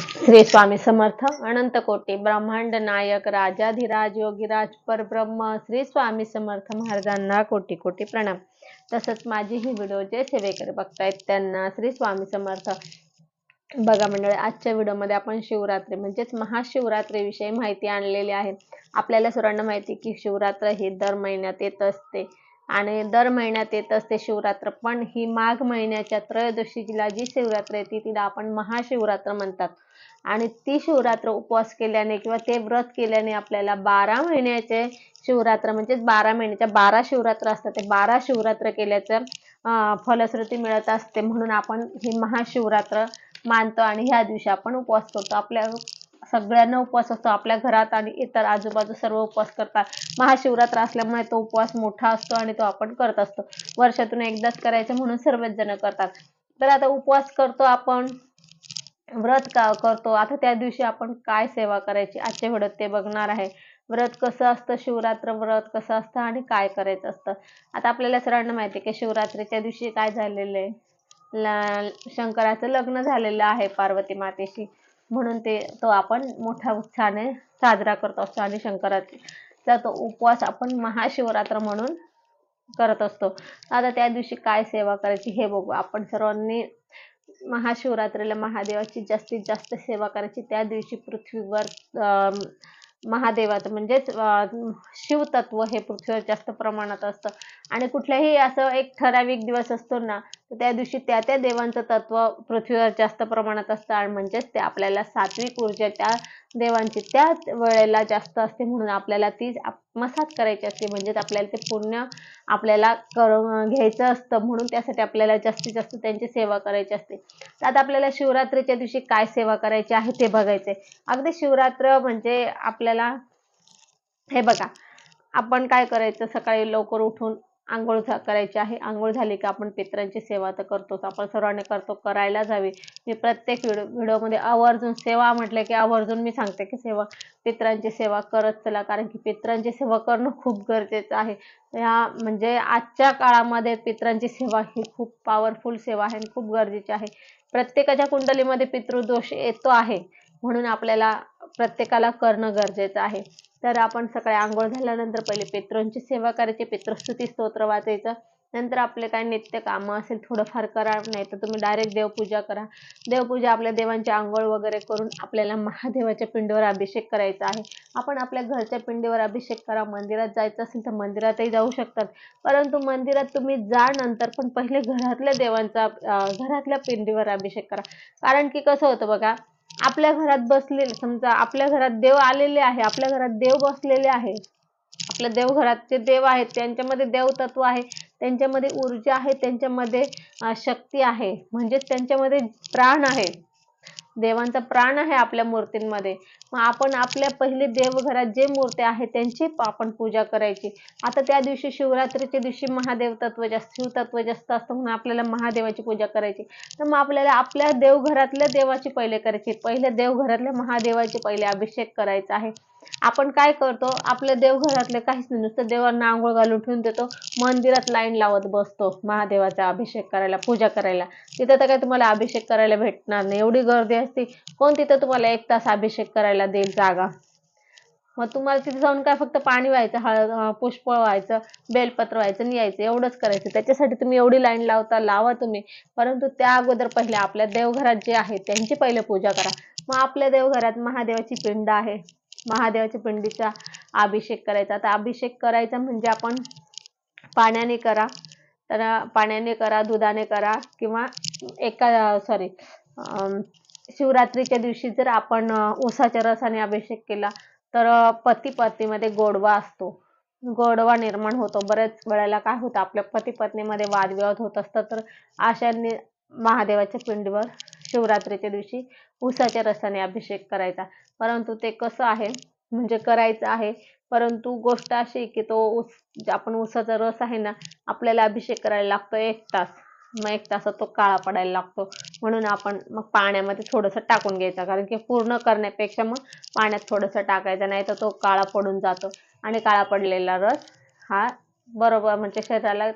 श्री स्वामी समर्थ अनंत कोटी ब्रह्मांड नायक राजाधिराज योगीराज परब्रह्म श्री स्वामी समर्थ महाराजांना कोटी कोटी प्रणाम. तसंच माझी ही व्हिडिओ जे सेवेकरी बघतायत त्यांना श्री स्वामी समर्थ. बघा मंडळी आजच्या व्हिडिओमध्ये आपण शिवरात्री म्हणजेच महाशिवरात्री विषयी माहिती आणलेली आहे. आपल्याला सर्वांना माहिती की शिवरात्र ही दर महिन्यात येत असते. आणि दर महिन्यात येत असते शिवरात्र. पण ही माघ महिन्याच्या त्रयोदशीला जी शिवरात्र येते तिला आपण महाशिवरात्र म्हणतात. आणि ती शिवरात्र उपवास केल्याने किंवा ते व्रत केल्याने आपल्याला बारा महिन्याचे शिवरात्र म्हणजेच बारा महिन्याच्या बारा शिवरात्र असतात. ते बारा शिवरात्र केल्याचं फलश्रुती मिळत असते. म्हणून आपण ही महाशिवरात्र मानतो आणि ह्या दिवशी आपण उपवास करतो. आपल्या सगळ्यांना उपवास असतो. आपल्या घरात आणि इतर आजूबाजू सर्व उपवास करतात. महाशिवरात्र असल्यामुळे तो उपवास मोठा असतो आणि तो आपण करत असतो. वर्षातून एकदाच करायचं म्हणून सर्वच जण करतात. तर आता उपवास करतो आपण व्रत का करतो? आता त्या दिवशी आपण काय सेवा करायची? आजच्या व्हिडिओत ते बघणार आहे. व्रत कसं असतं? शिवरात्र व्रत कसं असतं? आणि काय करायचं असतं? आता आपल्याला सर्वांना माहिती आहे की शिवरात्रीच्या दिवशी काय झालेलं आहे. शंकराचं लग्न झालेलं आहे पार्वती मातेशी. म्हणून ते तो आपण मोठ्या उत्साहाने साजरा करत असतो आणि शंकराचा तो उपवास आपण महाशिवरात्र म्हणून करत असतो. आता त्या दिवशी काय सेवा करायची हे बघू. आपण सर्वांनी महाशिवरात्रीला महादेवाची जास्तीत जास्त सेवा करायची. त्या दिवशी पृथ्वीवर महादेवाचं म्हणजेच शिवतत्व हे पृथ्वीवर जास्त प्रमाणात असतं. आणि कुठल्याही असं एक ठराविक दिवस असतो ना त्या दिवशी त्या त्या देवांचं तत्व पृथ्वीवर जास्त प्रमाणात असतं आणि म्हणजेच ते आपल्याला सात्विक ऊर्जा त्या देवांची त्या वेळेला जास्त असते म्हणून आपल्याला ती आत्मसात करायची असते. म्हणजेच आपल्याला ते पुण्य आपल्याला कर घ्यायचं असतं म्हणून त्यासाठी आपल्याला जास्तीत जास्त त्यांची सेवा करायची असते. तर आता आपल्याला शिवरात्रीच्या दिवशी काय सेवा करायची आहे ते बघायचंय. अगदी शिवरात्र म्हणजे आपल्याला हे बघा आपण काय करायचं? सकाळी लवकर उठून आंघोळ करायची आहे. आंघोळ झाली की आपण पित्रांची सेवा तर करतोच. आपण सर्वांनी करतो करायलाच हवी मी प्रत्येक व्हिडिओ व्हिडिओमध्ये आवर्जून सेवा म्हटलं की आवर्जून मी सांगते की सेवा पित्रांची सेवा करत चला. कारण की पित्रांची सेवा करणं खूप गरजेचं आहे. ह्या म्हणजे आजच्या काळामध्ये पित्रांची सेवा ही खूप पॉवरफुल सेवा आहे आणि खूप गरजेची आहे. प्रत्येकाच्या कुंडलीमध्ये पितृदोष येतो आहे. म्हणून आपल्याला प्रत्येकाला करणं गरजेचं आहे. तर आपण सकाळी आंघोळ झाल्यानंतर पहिले पितृंची सेवा करायची पित्रस्तुती स्तोत्र वाचायचं. नंतर आपले काय नित्य कामं असेल थोडंफार करा नाही तर तुम्ही डायरेक्ट देवपूजा करा. देवपूजा आपल्या देवांची आंघोळ वगैरे करून आपल्याला महादेवाच्या पिंडीवर अभिषेक करायचा आहे. आपण आपल्या घरच्या पिंडीवर अभिषेक करा. मंदिरात जायचं असेल तर मंदिरातही जाऊ शकतात. परंतु मंदिरात तुम्ही जा नंतर पण पहिले घरातल्या देवांचा घरातल्या पिंडीवर अभिषेक करा. कारण की कसं होतं बघा आपल्या घरात बसलेले समजा आपल्या घरात देव आलेले आहे आपल्या घरात देव बसलेले आहे. आपल्या देवघरात जे देव आहेत त्यांच्यामध्ये देवतत्व आहे त्यांच्यामध्ये ऊर्जा आहे त्यांच्यामध्ये शक्ती आहे. म्हणजेच त्यांच्यामध्ये प्राण आहे. देवांचा प्राण आहे आपल्या मूर्तींमध्ये. मग आपण आपल्या पहिले देवघरात जे मूर्ती आहेत त्यांची आपण पूजा करायची. आता त्या दिवशी शिवरात्रीच्या दिवशी महादेव तत्व जास्त शिवतत्व जास्त असतं म्हणून आपल्याला महादेवाची पूजा करायची. तर मग आपल्याला आपल्या देवघरातल्या देवाची पहिले करायची. पहिले देवघरातल्या महादेवाचे पहिले अभिषेक करायचा आहे. आपण काय करतो आपल्या देवघरातले काहीच नाही नुसतं देवांना आंघोळ घालून ठेवून देतो मंदिरात लाईन लावत बसतो महादेवाचा अभिषेक करायला पूजा करायला. तिथं तर काय तुम्हाला अभिषेक करायला भेटणार नाही. एवढी गर्दी असते कोण तिथं तुम्हाला एक तास अभिषेक करायला देईल जागा? मग तुम्हाला तिथे जाऊन काय फक्त पाणी व्हायचं हळद पुष्प व्हायचं बेलपत्र व्हायचं आणि यायचं एवढंच करायचं. त्याच्यासाठी तुम्ही एवढी लाईन लावता लावा तुम्ही. परंतु त्या अगोदर पहिले आपल्या देवघरात जे आहे त्यांची पहिले पूजा करा. मग आपल्या देवघरात महादेवाची पिंड आहे. महादेवाच्या पिंडीचा अभिषेक करायचा. तर अभिषेक करायचा म्हणजे आपण पाण्याने करा. तर पाण्याने करा दुधाने करा किंवा एका सॉरी शिवरात्रीच्या दिवशी जर आपण ऊसाच्या रसाने अभिषेक केला तर पती पत्नीमध्ये गोडवा असतो. गोडवा निर्माण होतो. बऱ्याच वेळेला काय होतं आपल्या पती पत्नीमध्ये वादविवाद होत असतात. तर अशांनी महादेवाच्या पिंडीवर शिवरात्रीच्या दिवशी ऊसाच्या रसाने अभिषेक करायचा. परंतु ते कसं आहे? म्हणजे करायचं आहे. परंतु गोष्ट अशी की तो ऊस आपण ऊसाचा रस आहे ना आपल्याला अभिषेक करायला लागतो एक तास. मग एक तासात तो काळा पडायला लागतो. म्हणून आपण मग पाण्यामध्ये थोडंसं टाकून घ्यायचा. कारण की पूर्ण करण्यापेक्षा मग पाण्यात थोडंसं टाकायचं नाही तर तो काळा पडून जातो. आणि काळा पडलेला रस हा बरोबर म्हणजे शरीराला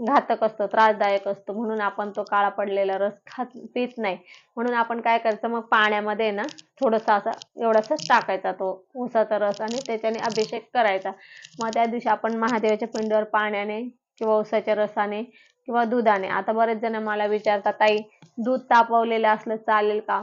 घातक असतो त्रासदायक असतो म्हणून आपण तो काळा पडलेला रस खात पित नाही. म्हणून आपण काय करायचं मग पाण्यामध्ये ना थोडंसं असा एवढासाच टाकायचा तो उसाचा रस आणि त्याच्याने अभिषेक करायचा. मग त्या दिवशी आपण महादेवाच्या पिंडीवर पाण्याने किंवा उसाच्या रसाने किंवा दुधाने आता बरेच जण मला विचारतात ताई दूध तापवलेलं असलं चालेल का?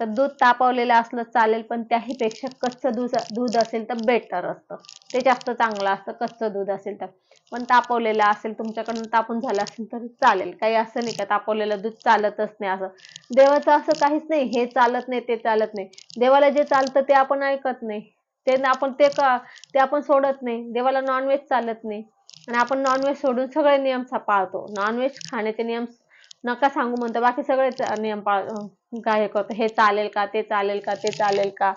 तर दूध तापवलेलं असलं चालेल पण त्याहीपेक्षा कच्चं दूध दूध असेल तर बेटर असतं. ते जास्त चांगलं असतं कच्चं दूध असेल तर. पण तापवलेलं असेल तुमच्याकडून तापून झालं असेल तर चालेल. काही असं नाही का तापवलेलं दूध चालतच नाही असं. देवाचं असं काहीच नाही हे चालत नाही ते चालत नाही. देवाला जे चालतं ते आपण ऐकत नाही. ते आपण ते का ते आपण सोडत नाही. देवाला नॉनव्हेज चालत नाही. आणि आपण नॉनव्हेज सोडून सगळे नियम पाळतो. नॉनव्हेज खाण्याचे नियम नका सांगू म्हणतो. बाकी सगळेच नियम पाळ काय करतो? हे चालेल का? ते चालेल का? ते चालेल का?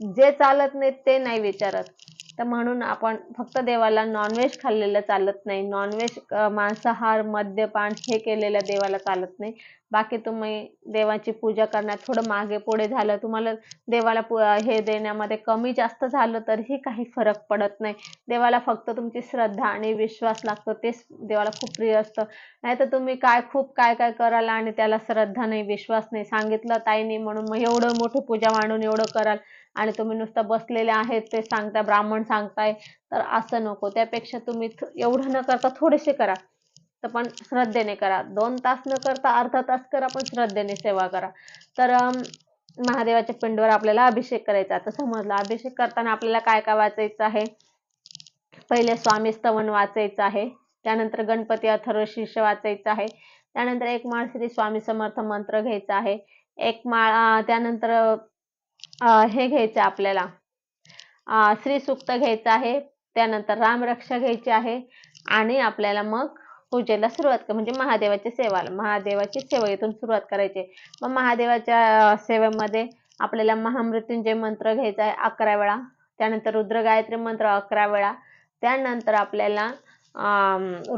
जे चालत नाही ते नाही विचारत. तर म्हणून आपण फक्त देवाला नॉनव्हेज खाल्लेलं चालत नाही. नॉनव्हेज मांसाहार मद्यपान हे केलेलं देवाला चालत नाही. बाकी तुम्ही देवाची पूजा करण्यात थोडं मागे पुढे झालं तुम्हाला देवाला हे देण्यामध्ये कमी जास्त झालं तरीही काही फरक पडत नाही. देवाला फक्त तुमची श्रद्धा आणि विश्वास लागतो तेच देवाला खूप प्रिय असतं. नाही तर तुम्ही काय खूप काय काय कराल आणि त्याला श्रद्धा नाही विश्वास नाही. सांगितलं ताईने म्हणून मग एवढं मोठी पूजा मांडून एवढं कराल आणि तुम्ही नुसतं बसलेले आहेत ते सांगताय ब्राह्मण सांगताय तर असं नको. त्यापेक्षा तुम्ही एवढं न करता थोडेसे करा. तर पण श्रद्धेने करा. दोन तास न करता अर्धा तास करा पण श्रद्धेने सेवा करा. तर महादेवाच्या पिंडवर आपल्याला अभिषेक करायचा. आता समजला अभिषेक करताना आपल्याला काय काय वाचायचं आहे? पहिले स्वामी स्तवन वाचायचं आहे. त्यानंतर गणपती अथर्व शीर्ष वाचायचं आहे. त्यानंतर एक माळ श्री स्वामी समर्थ मंत्र घ्यायचा आहे. एक माळ त्यानंतर हे घ्यायचं आपल्याला. श्री सुक्त घ्यायचं आहे. त्यानंतर रामरक्षा घ्यायची आहे. आणि आपल्याला मग पूजेला सुरुवात कर म्हणजे महादेवाच्या सेवाला महादेवाची सेवा इथून सुरुवात करायची. मग महादेवाच्या सेवेमध्ये आपल्याला महामृत्युंजय मंत्र घ्यायचा आहे अकरा वेळा. त्यानंतर रुद्र गायत्री मंत्र अकरा वेळा. त्यानंतर आपल्याला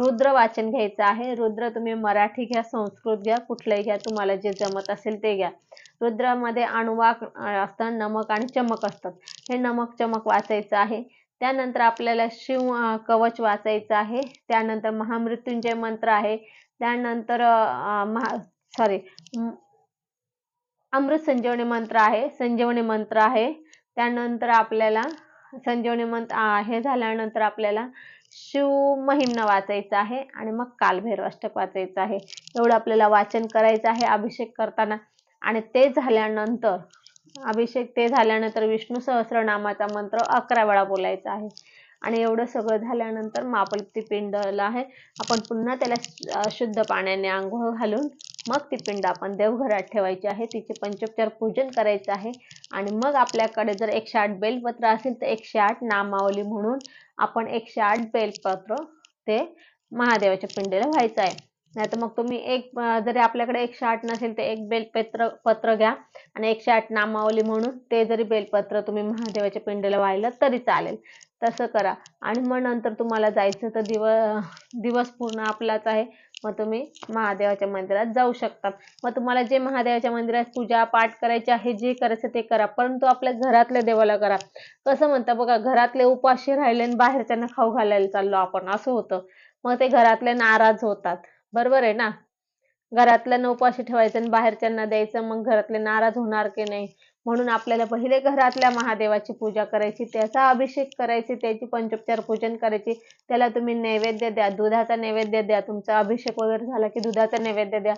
रुद्र वाचन घ्यायचं आहे. रुद्र तुम्ही मराठी घ्या संस्कृत घ्या कुठलंही घ्या तुम्हाला जे जमत असेल ते घ्या. रुद्रामध्ये अणुवाक असतं नमक आणि चमक असतात. हे नमक चमक वाचायचं आहे. त्यानंतर आपल्याला शिव कवच वाचायचं आहे. त्यानंतर महामृत्युंजय मंत्र आहे. त्यानंतर महा सॉरी अमृत संजीवनी मंत्र आहे. संजीवनी मंत्र आहे. त्यानंतर आपल्याला संजीवनी मंत्र हे झाल्यानंतर आपल्याला शिव महिम्न वाचायचं आहे आणि मग कालभैरव अष्टक वाचायचं आहे. एवढं आपल्याला वाचन करायचं आहे अभिषेक करताना. आणि ते झाल्यानंतर अभिषेक ते झाल्यानंतर विष्णू सहस्रनामाचा मंत्र अकरा वेळा बोलायचा आहे. आणि एवढं सगळं झाल्यानंतर मग ती पिंडला आहे. आपण पुन्हा त्याला शुद्ध पाण्याने आंघोळ घालून मग ती पिंड आपण देवघरात ठेवायची आहे. तिचे पंचोपचार पूजन करायचं आहे. आणि मग आपल्याकडे जर एकशे आठ बेलपत्र असेल तर एकशे आठ नामावली म्हणून आपण एकशे आठ बेलपत्र ते महादेवाच्या पिंडीला व्हायचं आहे. नाही तर मग तुम्ही एक जरी आपल्याकडे एकशे आठ नसेल तर एक बेलपत्र पत्र घ्या. आणि एकशे आठ नामावली म्हणून ते जरी बेलपत्र तुम्ही महादेवाच्या पिंडीला वाहिलं तरी चालेल. तसं करा. आणि मग नंतर तुम्हाला जायचं तर दिव दिवस पूर्ण आपलाच आहे. मग तुम्ही महादेवाच्या मंदिरात जाऊ शकता. मग तुम्हाला जे महादेवाच्या मंदिरात पूजा पाठ करायची आहे जे करायचं ते करा. परंतु आपल्या घरातल्या देवाला करा. कसं म्हणता बघा घरातले उपाशी राहिले आणि बाहेरच्यांना खाऊ घालायला चाललो आपण. असं होतं. मग ते घरातले नाराज होतात. बरोबर आहे ना? घरातल्यांना उपाशी ठेवायचं आणि बाहेरच्यांना द्यायचं मग घरातले नाराज होणार की नाही? म्हणून आपल्याला पहिले घरातल्या महादेवाची पूजा करायची त्याचा अभिषेक करायची त्याची पंचोपचार पूजन करायची. त्याला तुम्ही नैवेद्य द्या दुधाचा नैवेद्य द्या तुमचा अभिषेक वगैरे झाला की दुधाचा नैवेद्य द्या.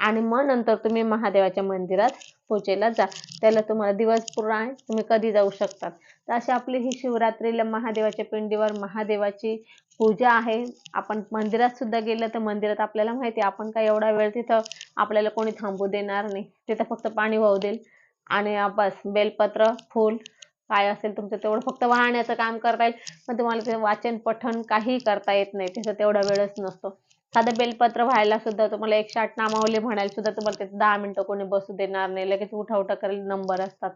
आणि मग नंतर तुम्ही महादेवाच्या मंदिरात पूजेला जा. त्याला तुम्हाला दिवस पूर्ण आहे तुम्ही कधी जाऊ शकतात तर अशी आपली ही शिवरात्रीला महादेवाच्या पिंडीवर महादेवाची पूजा आहे. आपण मंदिरात सुद्धा गेलं तर मंदिरात आपल्याला माहिती आहे आपण काय एवढा वेळ तिथं आपल्याला कोणी थांबू देणार नाही. तिथं फक्त पाणी वाहू देईल. आणि बस बेलपत्र फूल काय असेल तुमचं तेवढं फक्त वाहण्याचं काम करता येईल. पण तुम्हाला ते वाचन पठण काही करता येत नाही. तिथं तेवढा वेळच नसतो. साधं बेलपत्र व्हायला सुद्धा तुम्हाला एकशे आठ नामावली म्हणायला सुद्धा तुम्हाला ते दहा मिनिटं कोणी बसू देणार नाही. लगेच उठा उठा करेल नंबर असतात.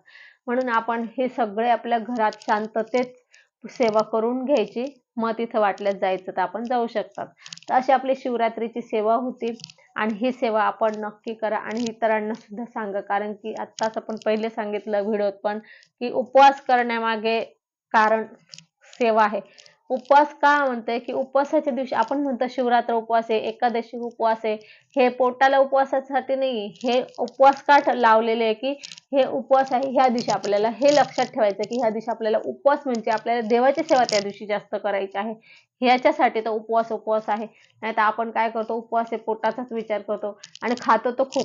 म्हणून आपण हे सगळे आपल्या घरात शांततेत सेवा करून घ्यायची. मग तिथं वाटल्यास जायचं तर आपण जाऊ शकतात. तर अशी आपली शिवरात्रीची सेवा होती. आणि ही सेवा आपण नक्की करा. आणि इतरांना सुद्धा सांगा. कारण की आत्ताच आपण पहिले सांगितलं व्हिडिओत पण की उपवास करण्यामागे कारण सेवा आहे. उपवास का म्हणतोय? की उपवासाच्या दिवशी आपण म्हणतो शिवरात्र उपवास आहे एकादशी उपवास आहे. हे पोटाला उपवासासाठी नाही हे उपवास का लावलेले आहे की हे उपवास आहे ह्या दिवशी आपल्याला हे लक्षात ठेवायचं की ह्या दिवशी आपल्याला उपवास म्हणजे आपल्याला देवाची सेवा त्या दिवशी जास्त करायची आहे. ह्याच्यासाठी तर उपवास उपवास आहे. नाही तर आपण काय करतो? उपवास हे पोटाचाच विचार करतो. आणि खातो तो खूप.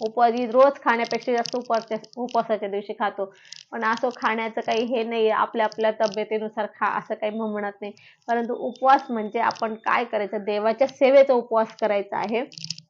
उपवास रोज खाण्यापेक्षा जास्त उपवासच्या उपवासाच्या दिवशी खातो. पण असं खाण्याचं काही हे नाही आपल्या आपल्या तब्येतीनुसार खा असं काही म्हणत नाही. परंतु उपवास म्हणजे आपण काय करायचं? देवाच्या सेवेचा उपवास करायचा आहे.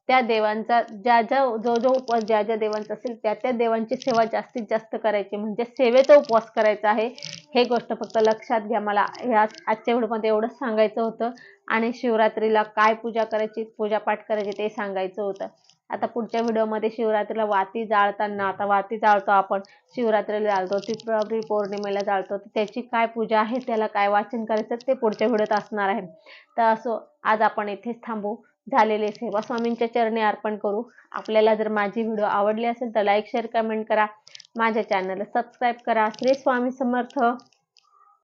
त्या देवांचा ज्या ज्या जो जो उपवास ज्या ज्या देवांचा असेल त्या त्या देवांची सेवा जास्तीत जास्त करायची. म्हणजे सेवेचा उपवास करायचा आहे. हे गोष्ट फक्त लक्षात घ्या. मला ह्या आजच्या व्हिडिओमध्ये एवढंच सांगायचं होतं. आणि शिवरात्रीला काय पूजा करायची पूजापाठ करायची ते सांगायचं होतं. आता पुढच्या व्हिडिओमध्ये शिवरात्रीला वाती जाळताना आता वाती जाळतो आपण शिवरात्रीला जाळतो ती पौर्णिमेला जाळतो तर त्याची काय पूजा आहे त्याला काय वाचन करायचं ते पुढच्या व्हिडिओत असणार आहे. तर असो आज आपण इथेच थांबू. झालेले सेवा. स्वामींच्या चरणी अर्पण करू. आपल्याला जर माझी व्हिडिओ आवडली असेल तर लाईक शेअर कमेंट करा. माझ्या चॅनलला सबस्क्राईब करा. श्री स्वामी समर्थ.